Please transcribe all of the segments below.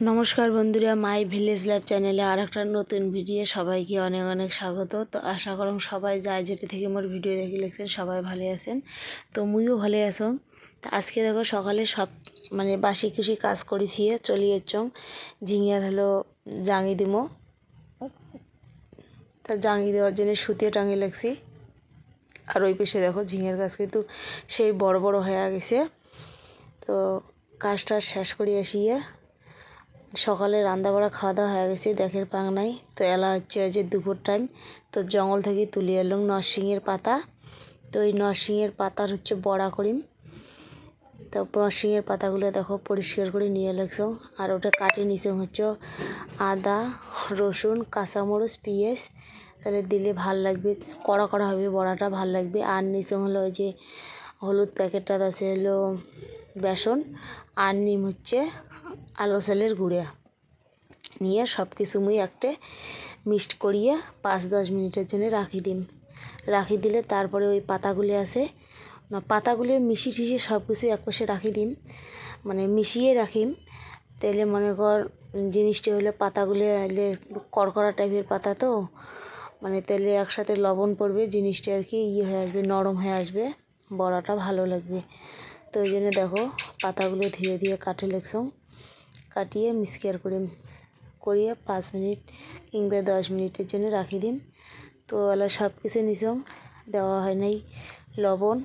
নমস্কার বন্ধুরা my village life চ্যানেলে আর একটা নতুন ভিডিও সবাইকে অনেক অনেক স্বাগত। তো আশা করুন সবাই যায় যেটা থেকে মোর ভিডিও দেখে লিখছেন, সবাই ভালো আছেন। তো মুইও ভালো আছো। তো আজকে দেখো সকালে সব মানে বাসি খুশি কাজ করি থিয়ে চলে যাচ্ছং ঝিঙের হলো জাঙি দিমো। তা জাঙি দেওয়ার জন্য সুতিয়ে টাঙিয়ে লাগছি আর ওই পেশে দেখো ঝিঙের গাছ কিন্তু সেই বড় বড় হয়ে গেছে। তো কাজটা শেষ করি আসিয়ে সকালে রান্না বাড়া খাওয়া দাওয়া হয়ে গেছে, দেখের পাং নাই। তো এলা হচ্ছে যে দুপুর টাইম। তো জঙ্গল থেকে তুলে এলাম নরসিংহের পাতা। তো ওই নরসিংহের পাতার হচ্ছে বড়া করিম। তো নরসিংহের পাতাগুলো দেখো পরিষ্কার করে নিয়ে লাগছ। আর ওটা কাটে নিচে হচ্ছে আদা, রসুন, কাঁচামরিচ, পিঁয়াজ। তাহলে দিলে ভালো লাগবে, কড়া কড়া হবে বড়াটা, ভালো লাগবে। আর নিচে হলো ওই যে হলুদ প্যাকেটটা আছে হলো বেসন। আর নিম হচ্ছে আলো চালের গুঁড়া। নিয়ে সব কিছু মুই একটা মিক্সড করিয়ে পাঁচ দশ মিনিটের জন্য রাখি দিম। রাখি দিলে তারপরে ওই পাতাগুলি আছে, না, পাতাগুলি মিশি টিশিয়ে সব কিছু একপাশে রাখি দিম। মানে মিশিয়ে রাখিম। তাহলে মনে কর জিনিসটি হলে পাতাগুলি এলে কড়কড়া টাইপের পাতা তো মানে তেলে একসাথে লবণ পড়বে, জিনিসটি আর কি ইয়ে হয়ে আসবে, নরম হয়ে আসবে, বড়াটা ভালো লাগবে। তো ওই জন্য দেখো, পাতাগুলো ধীরে ধীরে কাটে লেগছ কাটিয়ে মিক্সচার করে, করিয়ে পাঁচ মিনিট কিংবা দশ মিনিটের জন্য রাখি দিন। তো এলা সব কিছু নিছং দেওয়া হয় নাই লবণ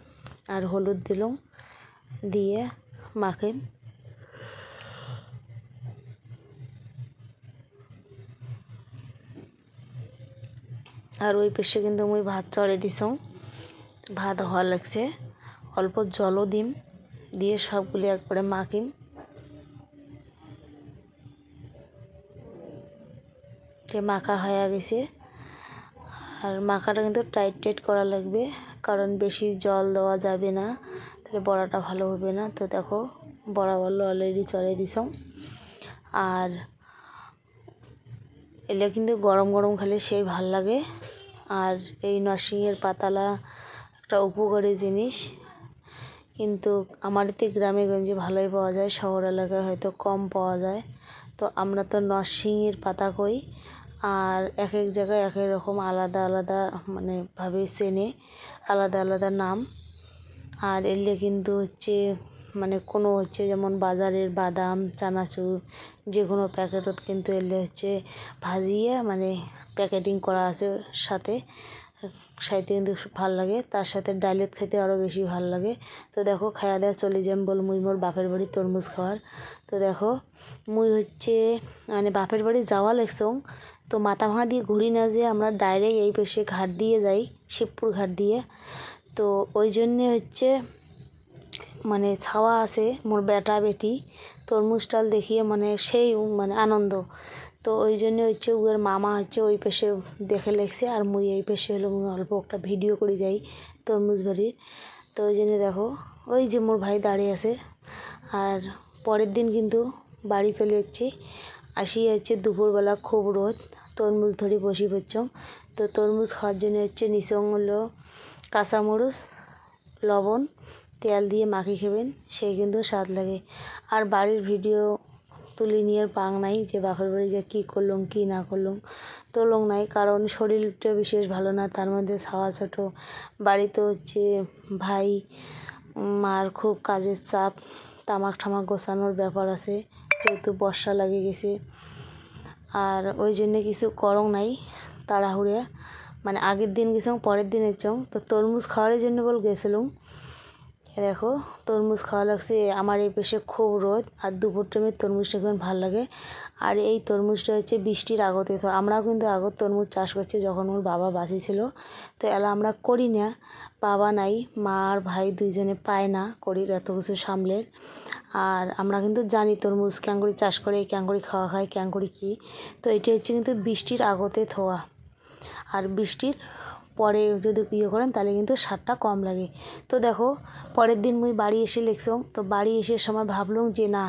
আর হলুদ দিলাম দিয়ে মাখে আর ওই পেশে কিন্তু মুই ভাত চড়ে দিছং। ভাত হওয়া লাগছে। অল্প জলও দিম, দিয়ে সবগুলি একবারে মাখিম। যে মাখা হয়ে গেছে। আর মাখাটা কিন্তু টাইট টাইট করা লাগবে, কারণ বেশি জল দেওয়া যাবে না, তাহলে বড়াটা ভালো হবে না। তো দেখো, বড়া বলল অলরেডি চলে দিছ আর এলে কিন্তু গরম গরম খেলে সেই ভালো লাগে। আর এই নরসিংহের পাতালা একটা উপকারী জিনিস। কিন্তু আমাদের গ্রামে গঞ্জে ভালোই পাওয়া যায়, শহর এলাকায় হয়তো কম পাওয়া যায়। তো আমরা তো নরসিংহের পাতা কই। আর এক এক জায়গায় এক এক রকম আলাদা আলাদা মানে ভাবে চেনে, আলাদা আলাদা নাম। আর এলে কিন্তু হচ্ছে মানে কোনো হচ্ছে যেমন বাজারের বাদাম, চানাচুর যে কোনো প্যাকেটত কিন্তু এলে হচ্ছে ভাজিয়ে মানে প্যাকেটিং করা আছে সাথে। খাইতে কিন্তু ভালো লাগে। তার সাথে ডাইলেট খেতে আরও বেশি ভালো লাগে। তো দেখো খাওয়া দাওয়া চলে যাম বল মুই মোর বাপের বাড়ি তরমুজ খাওয়ার। তো দেখো, মুই হচ্ছে মানে বাপের বাড়ি যাওয়া লেগছং তো মাথা ভাঙা দিয়ে ঘুরি না যে আমরা ডাইরেক্ট এই পাশে ঘাট দিয়ে যাই, শিবপুর ঘাট দিয়ে। তো ওই জন্যে হচ্ছে মানে ছাওয়া আছে মোর বেটা বেটি, তরমুজ টাল দেখিয়ে মানে সেই মানে আনন্দ। তো ওই জন্য হচ্ছে ওর মামা হচ্ছে ওই পেশে দেখে লেগছে আর মুই এই পেশে হলো অল্প একটা ভিডিও করে যাই তরমুজ বাড়ির। তো ওই জন্য দেখো, ওই যে মোর ভাই দাঁড়িয়ে আছে। আর পরের দিন কিন্তু বাড়ি চলে যাচ্ছি। আসি হচ্ছে দুপুরবেলা খুব রোদ তরমুজ ধরে বসি পড়ছং। তো তরমুজ খাওয়ার জন্য হচ্ছে নিচং হলো লবণ, তেল দিয়ে মাখি খেবেন সেই কিন্তু স্বাদ লাগে। আর বাড়ির ভিডিও তুলি নিয়ে পাং নাই যে বাপের বাড়ি যে কী করলুম, কী না করলুম তোলং নাই। কারণ শরীরটা বিশেষ ভালো না, তার মধ্যে ছাওয়া ছোটো। বাড়িতে হচ্ছে ভাই, মার খুব কাজের চাপ তামাক ঠামাক গোছানোর ব্যাপার আছে, যেহেতু বর্ষা লাগে গেছে। আর ওই জন্য কিছু করং নাই, তাড়াহুড়ে। মানে আগের দিন গেছিলাম, পরের দিনের চং তো তরমুজ খাওয়ার জন্য বল গেছিলাম। দেখো, তরমুজ খাওয়া লাগছে। আমার এই পেশে খুব রোদ, আর দুপুর টাইমে তরমুজটা এখন ভালো লাগে। আর এই তরমুজটা হচ্ছে বৃষ্টির আগতে। তো আমরাও কিন্তু আগত তরমুজ চাষ করছি যখন ওর বাবা বাঁচি ছিল। তো এলা আমরা করি না। বাবা নাই, মা আর ভাই দুইজনে পায় না করি এত কিছু সামলের আর আমরা কিন্তু জানি তরমুজ ক্যাঙ্গুরি চাষ করে ক্যাঙ্গুরি খাওয়া খায় ক্যাঙ্গুরি কী। তো এটি হচ্ছে কিন্তু বৃষ্টির আগতে থোয়া। আর বৃষ্টির পরে যদি ইয়ে করেন, তাহলে কিন্তু সারটা কম লাগে। তো দেখো, পরের দিন মুই বাড়ি এসে লেখছং তো বাড়ি এসে সময় ভাবলুম যে না,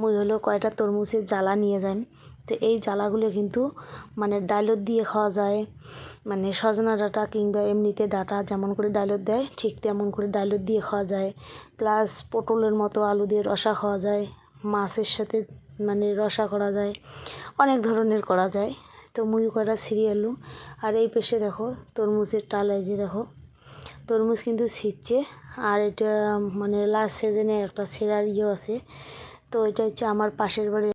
মুই হলো কয়টা তরমুজের জ্বালা নিয়ে যাই তো এই জ্বালাগুলো কিন্তু মানে ডাইলত দিয়ে খাওয়া যায় মানে সজনা ডাটা কিংবা এমনিতে ডাটা যেমন করে ডাইলত দেয়, ঠিক তেমন করে ডাইলত দিয়ে খাওয়া যায়। প্লাস পটলের মতো আলু দিয়ে রসা খাওয়া যায়, মাছের সাথে মানে রসা করা যায়, অনেক ধরনের করা যায়। তো মুই কটা সিরিয়ালু আর এই পেশে দেখো, তরমুজের টাল যে দেখো, তরমুজ কিন্তু ছিঁচছে আর এটা মানে লাস্ট সিজনে একটা সেরার ইয়ে আছে। তো এটা হচ্ছে আমার পাশের বাড়ির